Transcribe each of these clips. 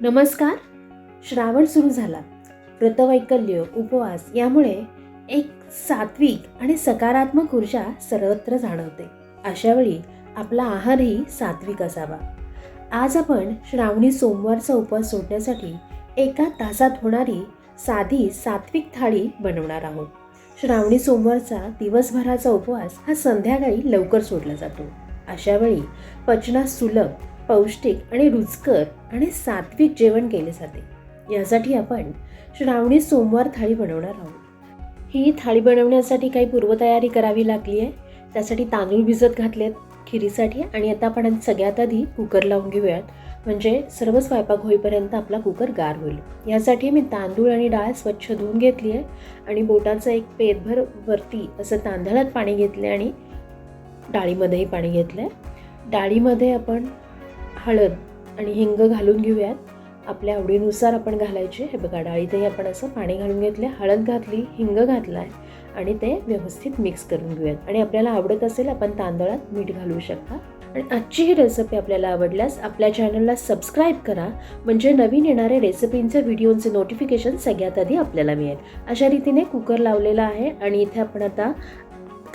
नमस्कार. श्रावण सुरू झाला. व्रतवैकल्य उपवास यामुळे एक सात्विक आणि सकारात्मक ऊर्जा सर्वत्र जाणवते. अशावेळी आपला आहारही सात्विक असावा. आज आपण श्रावणी सोमवारचा उपवास सोडण्यासाठी एका तासात होणारी साधी सात्विक थाळी बनवणार आहोत. श्रावणी सोमवारचा दिवसभराचा उपवास हा संध्याकाळी लवकर सोडला जातो. अशावेळी पचनास सुलभ पौष्टिक आणि रुचकर आणि सात्विक जेवण केले जाते. यासाठी आपण श्रावणी सोमवार थाळी बनवणार आहोत. ही थाळी बनवण्यासाठी काही पूर्वतयारी करावी लागली आहे. त्यासाठी तांदूळ भिजत घातलेत खिरीसाठी आणि आता आपण सगळ्यात आधी कुकर लावून घेऊयात. म्हणजे सर्व स्वयंपाक होईपर्यंत आपला कुकर गार होईल. यासाठी मी तांदूळ आणि डाळ स्वच्छ धुवून घेतली आहे आणि बोटाचं एक पेटभर वरती असं तांदळात पाणी घेतलं आणि डाळीमध्येही पाणी घेतलं आहे डाळीमध्ये आपण हळद आणि हिंग घालून घेऊयात. आपल्या आवडीनुसार आपण घालायचे. हे बघा डाळीतही आपण असं पाणी घालून घेतले हळद घातली हिंग घातला आहे आणि ते व्यवस्थित मिक्स करून घेऊयात. आणि आपल्याला आवडत असेल आपण तांदळात मीठ घालू शकता. आणि आजची ही रेसिपी आपल्याला आवडल्यास आपल्या चॅनलला सबस्क्राईब करा. म्हणजे नवीन येणाऱ्या रेसिपींचे व्हिडिओचे नोटिफिकेशन सगळ्यात आधी आपल्याला मिळेल. अशा रीतीने कुकर लावलेला आहे आणि इथे आपण आता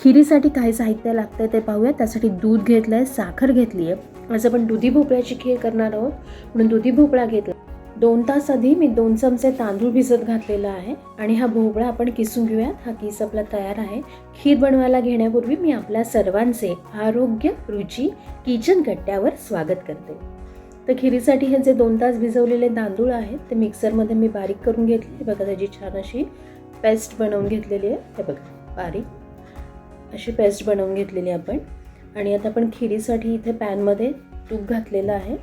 खिरीसाठी काय साहित्य लागतं ते पाहूया त्यासाठी दूध घेतलं आहे साखर घेतली आहे आज आपण दुधी भोपळ्याची खीर करणार आहोत. म्हणून दुधी भोपळा घेतला. दोन तास आधी मी दोन चमचे तांदूळ भिजत घातलेला आहे आणि हा भोपळा आपण किसून घेऊयात. हा किस आपला तयार आहे. खीर बनवायला घेण्यापूर्वी मी आपल्या सर्वांचे आरोग्य रुची किचन कट्ट्यावर स्वागत करते. तर खिरीसाठी हे जे दोन तास भिजवलेले तांदूळ आहेत ते मिक्सरमध्ये मी बारीक करून घेतले. बघा त्याची छान अशी पेस्ट बनवून घेतलेली आहे. हे बघा बारीक अशी पेस्ट बनवून घेतलेली आपण. आणि आता आपण खिरीसाठी इथे पॅनमध्ये तूप घातलेलं आहे.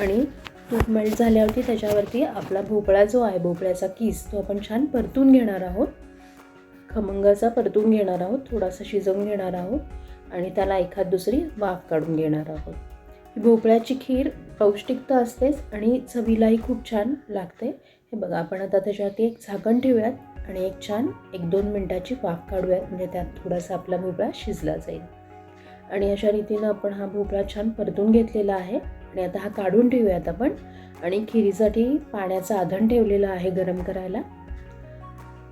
आणि तूप मेल्ट झाल्यावरती त्याच्यावरती आपला भोपळा जो आहे भोपळ्याचा किस तो आपण छान परतून घेणार आहोत. खमंगाचा परतून घेणार आहोत थोडासा शिजवून घेणार आहोत. आणि त्याला एखाद दुसरी वाफ काढून घेणार आहोत. भोपळ्याची खीर पौष्टिक तर असतेच आणि चवीलाही खूप छान लागते. हे बघा आपण आता त्याच्यावरती एक झाकण ठेवूयात. आणि एक छान एक दोन मिनटाची वाफ काढूयात. म्हणजे त्यात थोडासा आपला भोपळा शिजला जाईल. आणि अशा रीतीनं आपण हा भोपळा छान परतून घेतलेला आहे. आणि आता हा काढून ठेवूयात आपण. आणि खिरीसाठी पाण्याचं आधण ठेवलेलं आहे गरम करायला.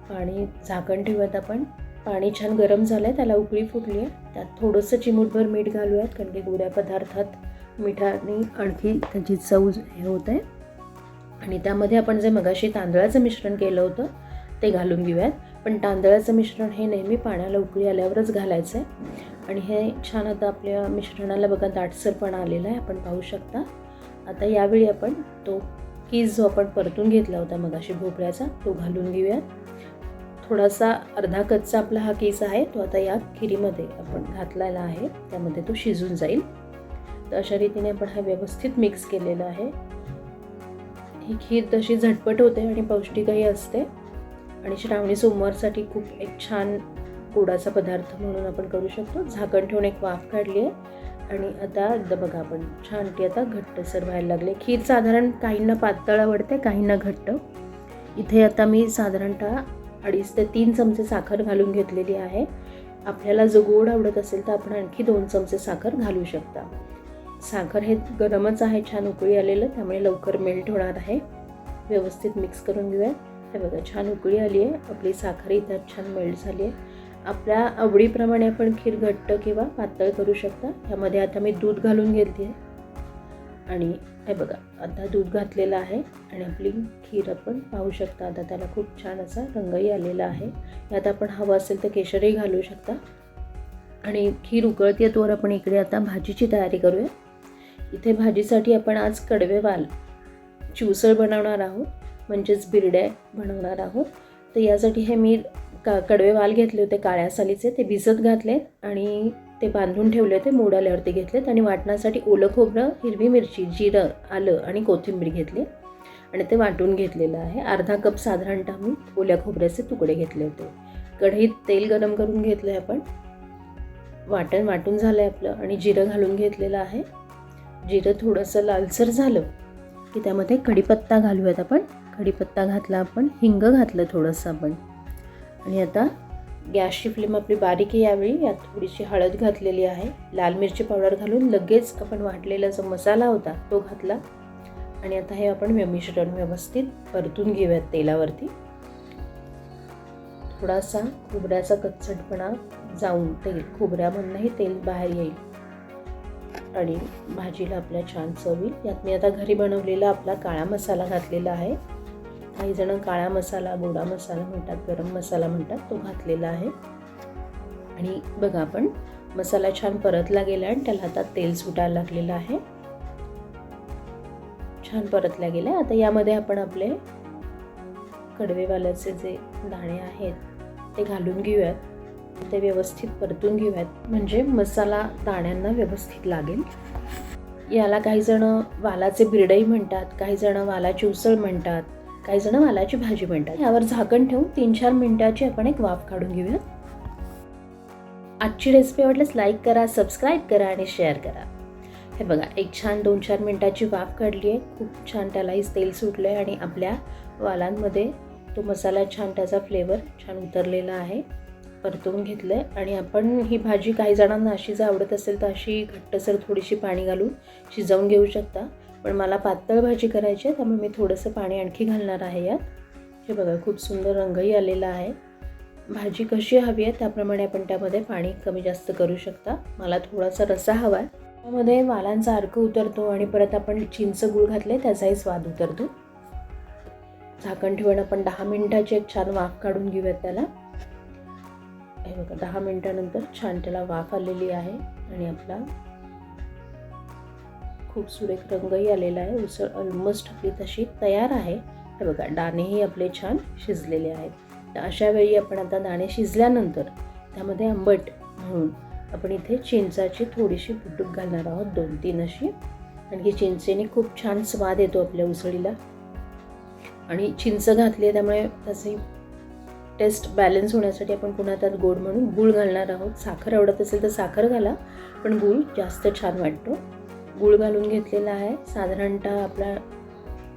पाणी झाकण ठेवूयात आपण. पाणी छान गरम झालं आहे त्याला उकळी फुटली आहे त्यात थोडंसं चिमूटभर मीठ घालूयात कारण की गोड्या पदार्थात मिठाने आणखी त्याची चव हे होत आहे. आणि त्यामध्ये आपण जे मगाशी तांदळाचं मिश्रण केलं होतं ते घालून घेऊयात. पण तांदळाचं मिश्रण हे नेहमी पाण्याला उकळी आल्यावरच घालायचं आहे आणि हे छान आता आपल्या मिश्रणाला बघा दाटसरपणा आलेला आहे. आपण पाहू शकता. आता यावेळी आपण तो कीज जो आपण परतून घेतला होता मगाशी भोपळ्याचा तो घालून घेऊयात. थोडासा अर्धा कच्चा आपला हा केस आहे तो आता या खिरीमध्ये आपण घातलेला आहे. त्यामध्ये तो शिजून जाईल. तर अशा रीतीने आपण हा व्यवस्थित मिक्स केलेला आहे. ही खीर तशी झटपट होते आणि पौष्टिकही असते. आणि श्रावणी सोमवारसाठी खूप एक छान गोडाचा पदार्थ म्हणून आपण करू शकतो. झाकण ठेवून एक वाफ काढली आहे आणि आता एकदा बघा आपण छान ती आता घट्टसर व्हायला लागले खीर साधारण काहींना पातळ आवडते काहींना घट्ट. इथे आता मी साधारणतः अडीच ते तीन चमचे साखर घालून घेतलेली आहे. आपल्याला जो गोड आवडत असेल तर आपण आणखी दोन चमचे साखर घालू शकता. साखर हे गरमच आहे छान उकळी आलेलं त्यामुळे लवकर मेल्ट होणार आहे. व्यवस्थित मिक्स करून घेऊया. हे बघा छान उकळी आली आहे. आपली साखर इथं छान मेल्ट झाली आहे. आपल्या आवडीप्रमाणे आपण खीर घट्ट किंवा पातळ करू शकता. त्यामध्ये आता मी दूध घालून घेतली आहे. आणि हे बघा आता दूध घातलेलं आहे. आणि आपली खीर आपण पाहू शकता. आता त्याला खूप छान असा रंगही आलेला आहे. यात आपण हवं असेल तर केशरही घालू शकता. आणि खीर उकळते तोवर आपण इकडे आता भाजीची तयारी करूया. इथे भाजीसाठी आपण आज कडवेवाल चिवसळ बनवणार आहोत. म्हणजेच बिरड्या बनवणार आहोत. तर यासाठी हे मी का कडवे वाल घेतले होते काळ्या सालीचे ते भिजत घातलेत आणि ते बांधून ठेवले होते मोड आल्यावरती घेतलेत आणि वाटण्यासाठी ओलं खोबरं हिरवी मिरची जिरं आलं आणि कोथिंबीर घेतली आणि ते वाटून घेतलेलं आहे. अर्धा कप साधारणतः मी ओल्या खोबऱ्याचे तुकडे घेतले होते. कढईत तेल गरम करून घेतलं आहे आपण. वाटण वाटून झालं आहे आपलं आणि जिरं घालून घेतलेलं आहे. जिरं थोडंसं लालसर झालं की त्यामध्ये कढीपत्ता घालूयात आपण. कढीपत्ता घातला आपण हिंग घातलं थोडंसं आपण. आणि आता गॅसची फ्लेम आपली बारीक आहे यावेळी. यात थोडीशी हळद घातलेली आहे. लाल मिरची पावडर घालून लगेच आपण वाटलेला जो मसाला होता तो घातला. आणि आता हे आपण मिश्रण व्यवस्थित परतून घेऊयात तेलावरती. थोडासा खोबऱ्याचा कच्चटपणा जाऊन तेल खोबऱ्यामधनंही तेल बाहेर येईल. आणि भाजीला आपल्या छान चव येईल यात मी आता घरी बनवलेला आपला काळा मसाला घातलेला आहे. काही जण काळा मसाला गोडा मसाला म्हणतात गरम मसाला म्हणतात तो घातलेला आहे. आणि बघा आपण मसाला छान परतला गेला आणि त्याला आता तेल सुटायला लागलेलं आहे. छान परतल्या गेल्या. आता यामध्ये आपण आपले कडवेवाल्याचे जे दाणे आहेत ते घालून घेऊयात. ते व्यवस्थित परतून घेऊयात. म्हणजे मसाला दाण्यांना व्यवस्थित लागेल. याला काही जण वालाचे बिरडई म्हणतात काही जण वालाची उसळ म्हणतात. काही जण वालाची भाजी म्हणतात. यावर झाकण ठेवून तीन चार मिनिटाची आपण एक वाफ काढून घेऊयात आजची रेसिपी आवडल्यास लाईक करा सबस्क्राईब करा आणि शेअर करा. हे बघा एक छान दोन चार मिनिटाची वाफ काढली आहे. खूप छान त्यालाही तेल सुटलं आहे आणि आपल्या वालांमध्ये तो मसाला छान त्याचा फ्लेवर छान उतरलेला आहे. परतवून घेतलं आहे आणि आपण ही भाजी काही जणांना अशी जर आवडत असेल तर अशी घट्टसर थोडीशी पाणी घालून शिजवून घेऊ शकता. पण मला पातळ भाजी करायची आहे त्यामुळे मी थोडंसं पाणी आणखी घालणार आहे यात. हे बघा खूप सुंदर रंगही आलेला आहे. भाजी कशी हवी आहे त्याप्रमाणे आपण त्यामध्ये पाणी कमी जास्त करू शकता. मला थोडासा रसा हवा आहे. त्यामध्ये वालांचा अर्क उतरतो आणि परत आपण चिंच गूळ घातले त्याचाही स्वाद उतरतो. झाकण ठेवून आपण दहा मिनिटाची एक छान वाफ काढून घेऊयात त्याला. हे बघा दहा मिनिटानंतर छान त्याला वाफ आलेली आहे आणि आपला खूप सुरेख रंगही आलेला आहे. उसळ ऑलमोस्ट आपली तशी तयार आहे. हे बघा दाणेही आपले छान शिजलेले आहेत. तर अशा वेळी आपण आता दाणे शिजल्यानंतर त्यामध्ये आंबट म्हणून आपण इथे चिंचाची थोडीशी बुटूक घालणार आहोत दोन तीन अशी. आणि चिंचेने खूप छान स्वाद येतो आपल्या उसळीला. आणि चिंच घातली आहे त्यामुळे त्याची टेस्ट बॅलन्स होण्यासाठी आपण पुन्हा त्यात गोड म्हणून गूळ घालणार आहोत. साखर आवडत असेल तर साखर घाला पण गूळ जास्त छान वाटतो. गूळ घालून घेतलेला आहे. साधारणतः आपला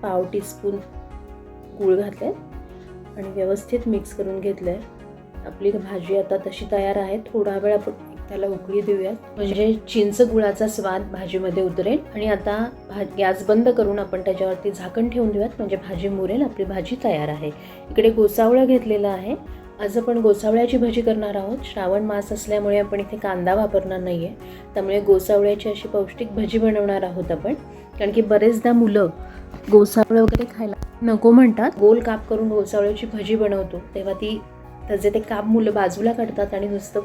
पाव टीस्पून गूळ घातले आणि व्यवस्थित मिक्स करून घेतलं आहे आपली भाजी आता तशी तयार आहे. थोडा वेळ आपण त्याला उकळी देऊयात. म्हणजे चिंच गुळाचा स्वाद भाजीमध्ये उतरेल. आणि आता भा गॅस बंद करून आपण त्याच्यावरती झाकण ठेवून देऊयात. म्हणजे भाजी मुरेल. आपली भाजी तयार आहे. इकडे गोसावळं घेतलेलं आहे. आज आपण गोसावळ्याची भाजी करणार आहोत. श्रावण मास असल्यामुळे आपण इथे कांदा वापरणार नाही आहे त्यामुळे गोसावळ्याची अशी पौष्टिक भाजी बनवणार आहोत आपण. कारण की बरेचदा मुलं गोसावळं वगैरे खायला नको म्हणतात. गोल काप करून गोसावळ्याची भजी बनवतो. तेव्हा ती त्याचे ते काप मुलं बाजूला काढतात आणि नुसतं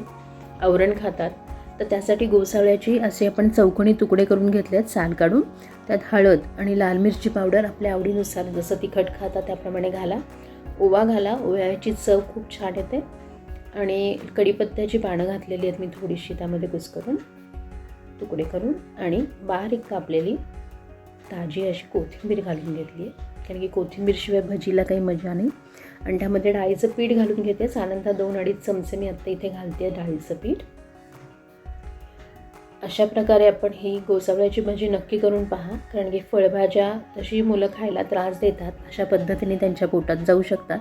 आवरण खातात. तर त्यासाठी गोसावळ्याची असे आपण चौकोनी तुकडे करून घेतले आहेत साल काढून. त्यात हळद आणि लाल मिरची पावडर आपल्या आवडीनुसार जसं तिखट खाता त्याप्रमाणे घाला. ओवा घाला. ओव्याची चव खूप छान येते. आणि कढीपत्त्याची पानं घातलेली आहेत मी थोडीशी त्यामध्ये कुस्करून तुकडे करून. आणि बारीक कापलेली ताजी अशी कोथिंबीर घालून घेतली आहे. कारण की कोथिंबीरशिवाय भजीला काही मजा नाही. आणि त्यामध्ये डाळीचं पीठ घालून घेते. साधारणतः दोन अडीच चमचे मी आत्ता इथे घालते आहे डाळीचं पीठ. अशा प्रकारे आपण ही गोसावळ्याची भाजी नक्की करून पहा कारण की फळभाज्या तशी मुलं खायला त्रास देतात अशा पद्धतीने त्यांच्या पोटात जाऊ शकतात.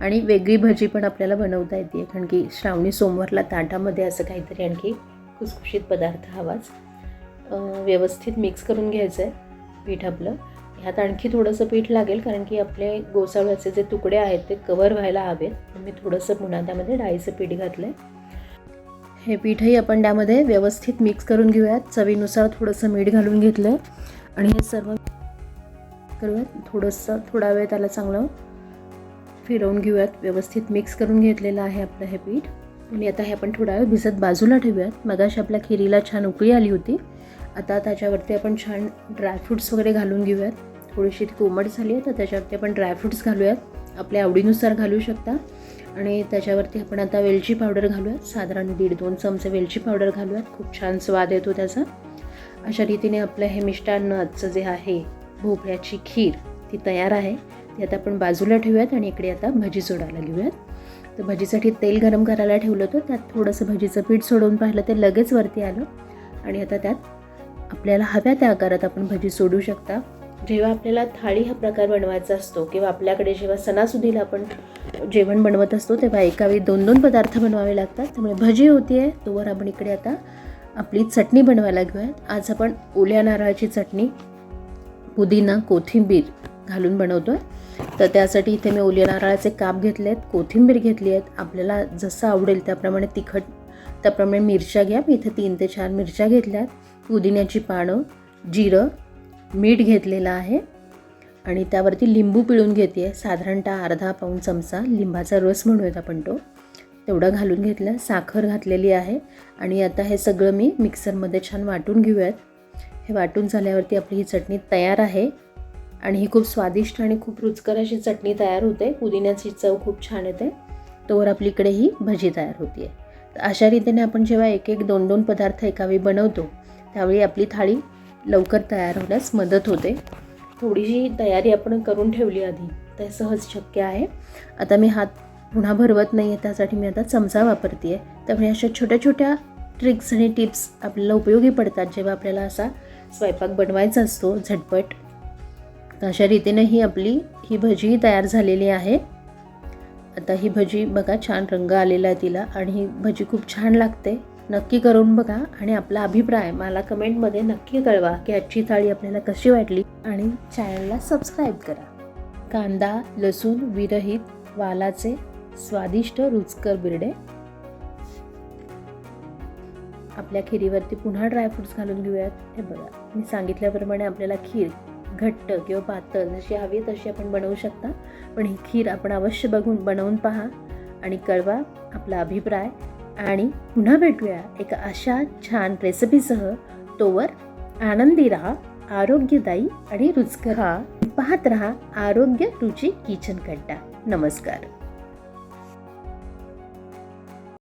आणि वेगळी भजी पण आपल्याला बनवता येते कारण की श्रावणी सोमवारला ताटामध्ये असं काहीतरी आणखी खुसखुशीत पदार्थ हवाच. व्यवस्थित मिक्स करून घ्यायचं आहे पीठ आपलं. ह्यात आणखी थोडंसं पीठ लागेल कारण की आपले गोसावळ्याचे जे तुकडे आहेत ते कवर व्हायला हवेत. मी थोडंसं पुन्हा त्यामध्ये डाळीचं पीठ घातलं आहे हे पीठही आपण त्यामध्ये व्यवस्थित मिक्स करून घेऊयात. चवीनुसार थोडंसं मीठ घालून घेतलं आहे आणि हे सर्व करूयात. थोडंसं थोडा वेळ त्याला चांगलं फिरवून घेऊयात. व्यवस्थित मिक्स करून घेतलेलं आहे आपलं हे पीठ. आणि आता हे आपण थोडा वेळ भिजत बाजूला ठेवूयात. मगाशी आपल्या खिरीला छान उकळी आली होती. आता त्याच्यावरती आपण छान ड्रायफ्रुट्स वगैरे घालून घेऊयात. थोडीशी कोमट झाली आहे तर त्याच्यावरती आपण ड्रायफ्रुट्स घालूयात. आपल्या आवडीनुसार घालू शकता. आणि त्याच्यावरती आपण आता वेलची पावडर घालूयात. साधारण दीड दोन चमचे वेलची पावडर घालूयात. खूप छान स्वाद येतो त्याचा. अशा रीतीने आपलं हे मिष्टान्नाचं जे आहे भोपळ्याची खीर ती तयार आहे. ती आता आपण बाजूला ठेवूयात आणि इकडे आता भजी सोडायला घेऊयात. तर भजीसाठी तेल गरम करायला ठेवलं होतं. त्यात थोडंसं भजीचं पीठ सोडून पाहिलं ते लगेच वरती आलं. आणि आता त्यात आपल्याला हव्या त्या आकारात आपण भजी सोडू शकता. जेव्हा आपल्याला थाळी हा प्रकार बनवायचा असतो किंवा आपल्याकडे जेव्हा सणासुदीला आपण जेवण बनवत असतो तेव्हा एका वेळी दोन दोन पदार्थ बनवावे लागतात. त्यामुळे भजी होती आहे तोवर आपण इकडे आता आपली चटणी बनवायला घेऊयात. आज आपण ओल्या नारळाची चटणी पुदिना कोथिंबीर घालून बनवतो आहे तर त्यासाठी इथे मी ओल्या नारळाचे काप घेतले आहेत कोथिंबीर घेतली आहेत आपल्याला जसं आवडेल त्याप्रमाणे तिखट त्याप्रमाणे मिरच्या घ्या. मी इथे तीन ते चार मिरच्या घेतल्या आहेत पुदिन्याची पानं जिरं मीठ घेतलेलं आहे आणि त्यावरती लिंबू पिळून घेते आहे साधारणतः अर्धा पाऊण चमचा लिंबाचा रस म्हणूयात आपण तो. तेवढा घालून घेतला. साखर घातलेली आहे. आणि आता हे सगळं मी मिक्सरमध्ये छान वाटून घेऊयात. हे वाटून झाल्यावरती आपली ही चटणी तयार आहे. आणि ही खूप स्वादिष्ट आणि खूप रुचकर अशी चटणी तयार होते. पुदिन्याची चव खूप छान येते. तोवर आपली इकडे ही भजी तयार होती आहे तर अशा रीतीने आपण जेव्हा एक एक दोन दोन पदार्थ एकावेळी बनवतो त्यावेळी आपली थाळी लवकर तयार होण्यास मदत होते. थोडीशी तयारी आपण करून ठेवली आधी. ते सहज शक्य आहे. आता मी हात पुन्हा भरवत नाही आहे त्यासाठी मी आता चमचा वापरते आहे त्यामुळे अशा छोट्या छोट्या ट्रिक्स आणि टिप्स आपल्याला उपयोगी पडतात. जेव्हा आपल्याला असा स्वयंपाक बनवायचा असतो झटपट तर अशा रीतीने ही आपली ही भजी तयार झालेली आहे. आता ही भजी बघा छान रंग आलेला आहे तिला आणि ही भजी खूप छान लागते. नक्की करून बघा आणि आपला अभिप्राय मला कमेंटमध्ये नक्की कळवा की आजची थाळी आपल्याला कशी वाटली आणि चॅनलला सबस्क्राईब करा. कांदा लसूण विरहित वालाचे स्वादिष्ट रुचकर बिरडे. आपल्या खिरीवरती पुन्हा ड्रायफ्रुट्स घालून घेऊयात. हे बघा मी सांगितल्याप्रमाणे आपल्याला खीर घट्ट किंवा पातळ जशी हवी तशी आपण बनवू शकता. पण ही खीर आपण अवश्य बघून बनवून पहा आणि कळवा आपला अभिप्राय. आणि पुन्हा भेटूया एका अशा छान रेसिपीसह तोवर आनंदी राहा आरोग्यदायी आणि रुचकर राहा. पाहत राहा आरोग्य रुची किचन कट्टा नमस्कार.